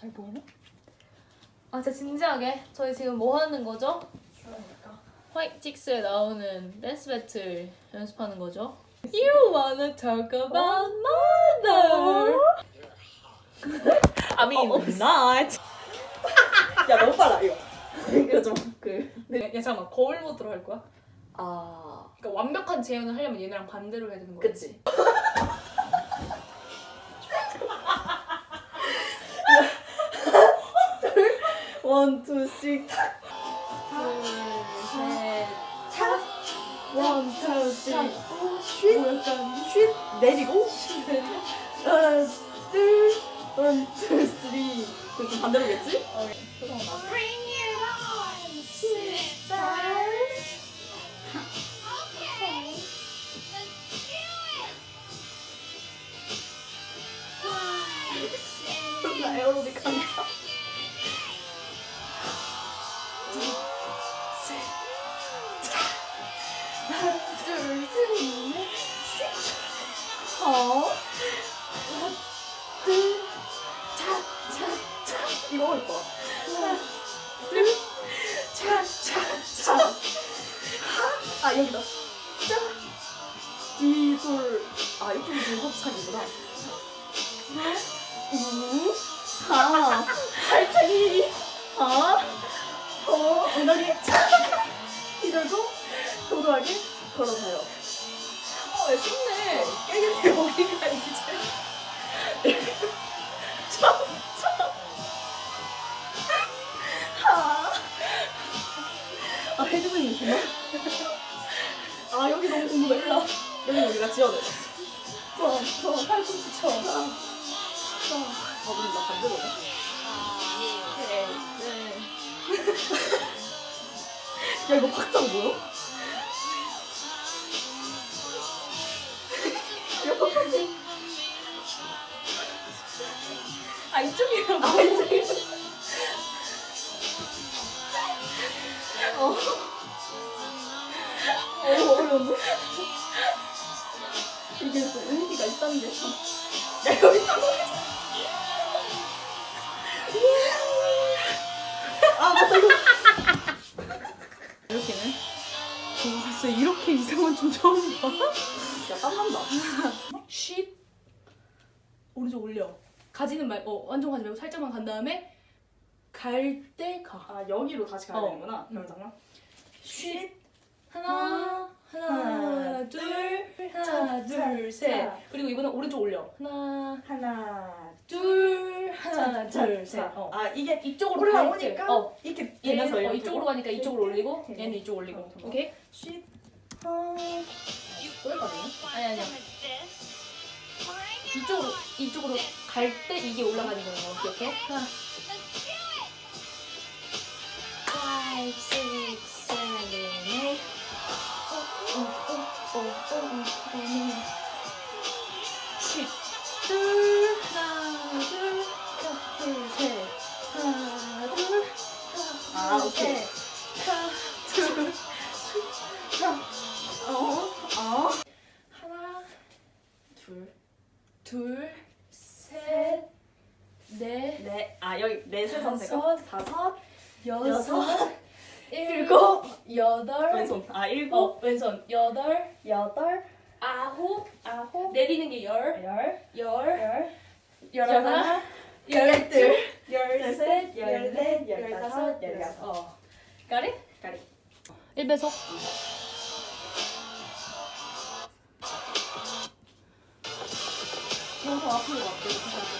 잘 보이나? 아, 진짜 진지하게 저희 지금 뭐 하는 거죠? 그러니까. 화이틱스에 나오는 댄스 배틀 연습하는 거죠? You wanna talk about mother? I mean, not. 야 너무 빨라 이거. 이거 좀그 네, 야 잠깐만 거울 모드로 할 거야? 아. 그러니까 완벽한 재현을 하려면 얘네랑 반대로 해야 되는 거야. 그치. 원, 투, 쓰리, 탁. 둘, 셋, 탁. 원, 투, 쓰리. 오, 쉿. 약간 쉿. 내리고. 둘. 차, 차, 차. 아, 여기다. 짜. 뒤돌. 아, 이쪽이 합창이구나. 우. 하. 발차기. 하. 어, 엉덩이. 차. 뒤돌고, 도도하게 걸어가요. 어, 야, 쉽네. 깨겠네, 여기가 이제. 아, 이쪽이라고. 아, 이제. 어. 어, 어려운데? 이게 또 의미가 있다는 게 참. 야, 여기 또 아, 맞다, 이거. 이렇게는. 와, 진짜 이렇게 이상한 춤 처음 봐. 야, 땀난다. 쉿. 오른쪽 올려. 가지는 말, 어, 완전 가지 말고 살짝만 간 다음에 갈 때 가. 아, 여기로 다시 가야 어. 되는구나. 음. 그럼 잠깐. 쉿. 하나, 하나, 하나, 둘, 하나, 둘, 셋. 그리고 이번엔 오른쪽 올려. 하나, 하나, 둘, 하나, 자, 둘, 자. 셋. 어. 아, 이게 이쪽으로 올라오니까 갈 때. 어. 이렇게 얘는 되면서 어, 이렇게 이쪽으로. 가니까 이쪽으로 올리고 이렇게. 얘는 이쪽 올리고. 어, 오케이? 쉿. 어. 여기까지. 아니 아니야. 이쪽으로. 이쪽으로 갈 때 이게 올라가는 거예요. 기억해? 하나, Let's do it. five, six, seven, eight. 어, 어, 어, 어, 어, 어. 일곱, 여덟, 왼손. 아, 일곱, 어, 왼손 여덟, 여덟, 아홉, 아홉, 내리는 게 열, 열, 열, 열, 열하나, 열둘, 열셋, 열넷, 열넷, 열다섯, 열여섯. 어. 까리? 까리. 1배속. 너무 앞으로 갈게. You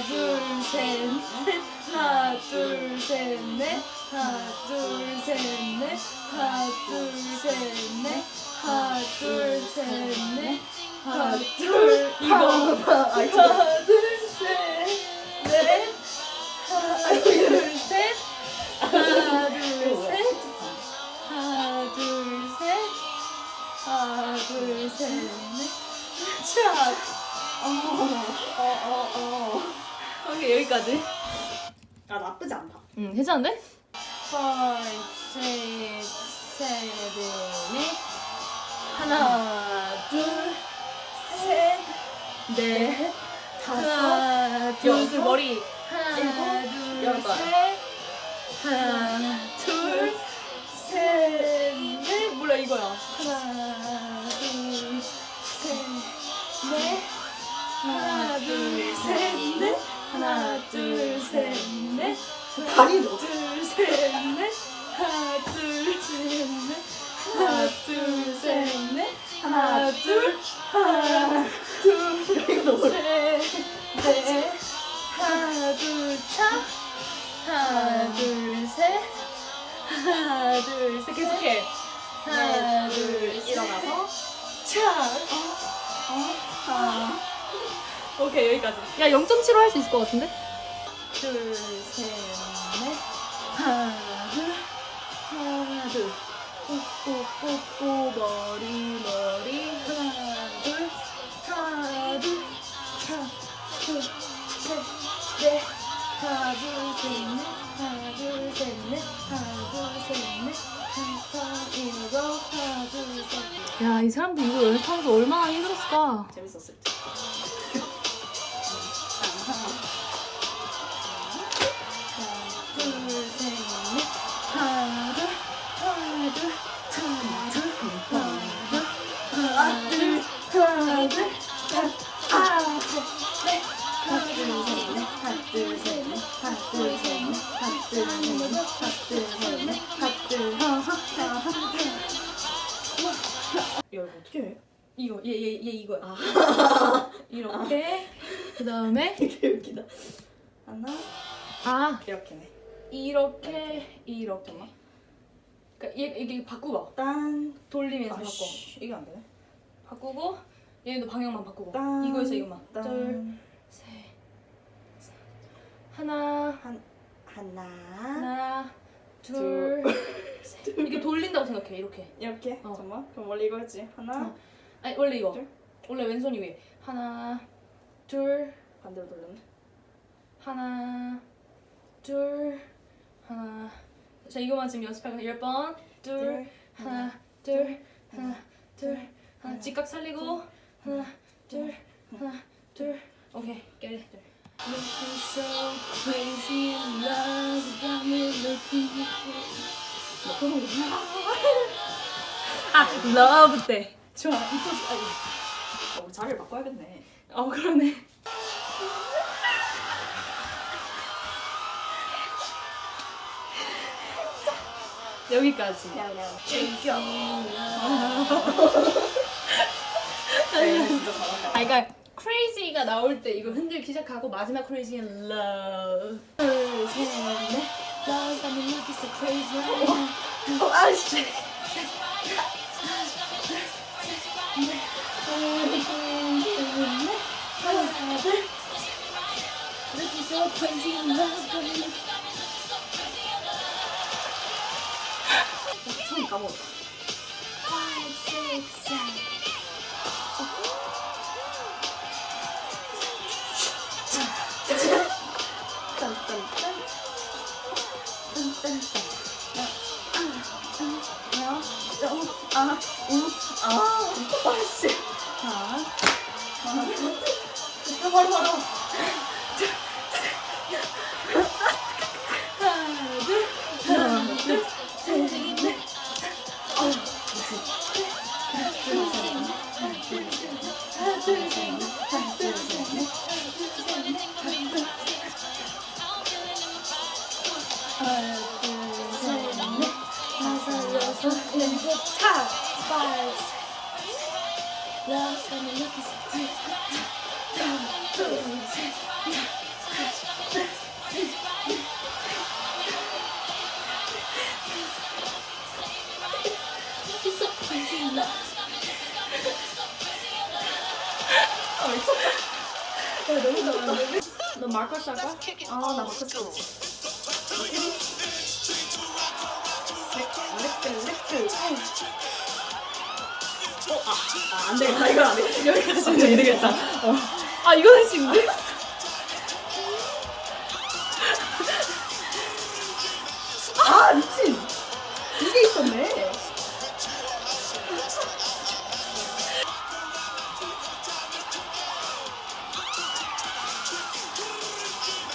넷, 하나, 둘, 셋, 넷, 하나, 둘, 셋, 넷, 하나, 둘, 셋, 넷, 하나, 둘, 이거 하나, 둘, 셋, 넷, 하나, 둘, 셋, 하나, 둘, 셋, 하나, 둘, 셋, 하나, 둘, 셋, 넷, 자, 어어어. 오케이 여기까지. 아 나쁘지 않다. 응, 괜찮은데? five, six, seven, eight. 하나, 둘, 셋, 넷, 하나, 둘, 여섯, 머리. 하나, 일곱, 둘, 여덟. 셋. 하나, 둘, 셋, 넷. 몰라, 이거야. 하나, 다리 하나, 넣어. 둘, 셋, 넷. 하나, 둘, 셋, 넷. 하나, 둘, 셋, 넷. 하나, 둘, 하나, 둘, 이거 너무 셋, 넷. 하나, 둘, 차. 하나, 둘, 셋. 하나, 둘, 셋. 계속해. 하나, 둘, 일어나서 차. 하나 오케이, 여기까지. 야 0.75 할 수 있을 것 같은데? 둘, 둘. 뽀뽀뽀뽀 머리 머리 하나, 둘, 하나, 둘, 하나, 둘, 셋, 넷. 하나, 둘, 셋, 넷. 하나, 둘, 셋, 넷. 하나, 둘, 셋, 넷. 다섯, 일곱, 하나, 둘, 셋, 넷. 야이 사람들 이거 연습하면서 얼마나 힘들었을까? 재밌었을 이거 어떻게 해? 이거 얘 얘 얘 이거야. 이렇게 그 다음에 되게 웃기다. 하나 아 이렇게네. 이렇게 이렇게. 그러니까 얘 이게 바꾸봐. 딴. 돌리면서 바꿔. 아씨 이게 안 되네. 바꾸고 얘도 방향만 바꾸고 딴. 이거에서 이것만 딴. 둘, 셋, 하나, 한 하나. 하나, 둘, 셋. 이렇게 돌린다고 생각해 이렇게. 이렇게. 어. 잠깐만. 그럼 원래 이거 했지. 하나. 어. 아니 원래 이거 둘. 원래 왼손이 위에 하나, 둘, 반대로 돌렸네. 하나, 둘, 하나. 자 이거만 지금 연습할 거야. 열 번, 둘, 하나, 둘, 하나, 둘, 하나. 직각 살리고 하나, 둘, 하나, 둘. 오케이, it. Looking so crazy in love, got me looking. 아, love 때. 좋아. 이쁘지. 어, 우리 자리를 바꿔야겠네. 어, 그러네. 여기까지. 즐겨. 잘한다. 아, 그러니까 crazy가 나올 때 이거 흔들기 시작하고 마지막 crazy는 love. 둘, 셋, 넷. Love got me looking so crazy. 어, 아씨. 하나, 둘. Looking so crazy in love got me looking 처음 까먹었다. five, six, seven. 너무 잘하는데? 너 마커스 할까? 아, 나 마커스. 렉트, 렉트, 렉트. 어아안 되겠다 이건 안 되겠다 여기까지 진짜 이러겠다. 어. 아 이거는 신데? 아 미친 이게 있었네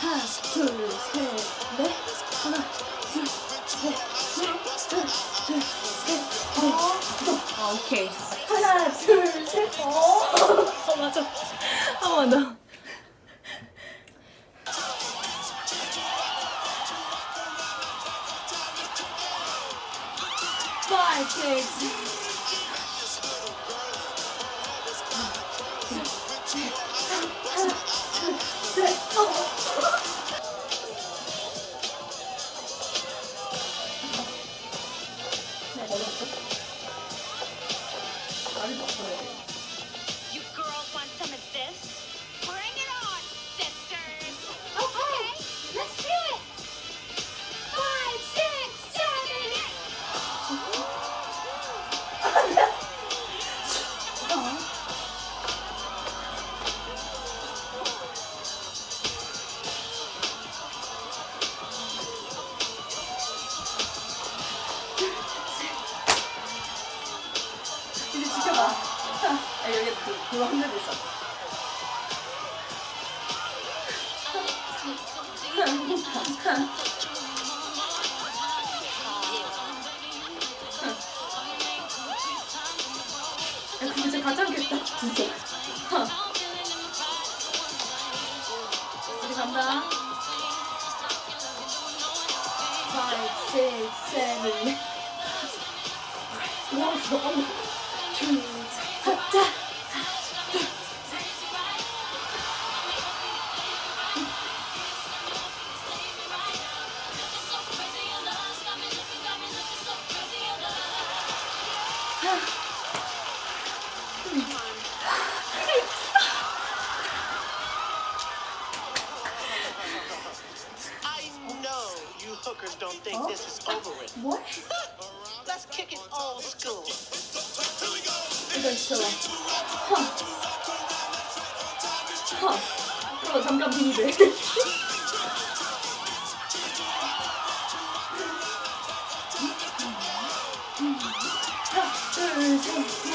하나 둘 셋 넷 하나 둘 셋넷둘셋넷 아 오케이. 하나 둘 셋 어. 어 맞아. 한번 더. Five, six. 야 그거 진짜 가짜겠다 진짜 우리 간다. Five, six, seven. 와 진짜 있어 하. 그거 잠깐 비밀 하나 둘셋넷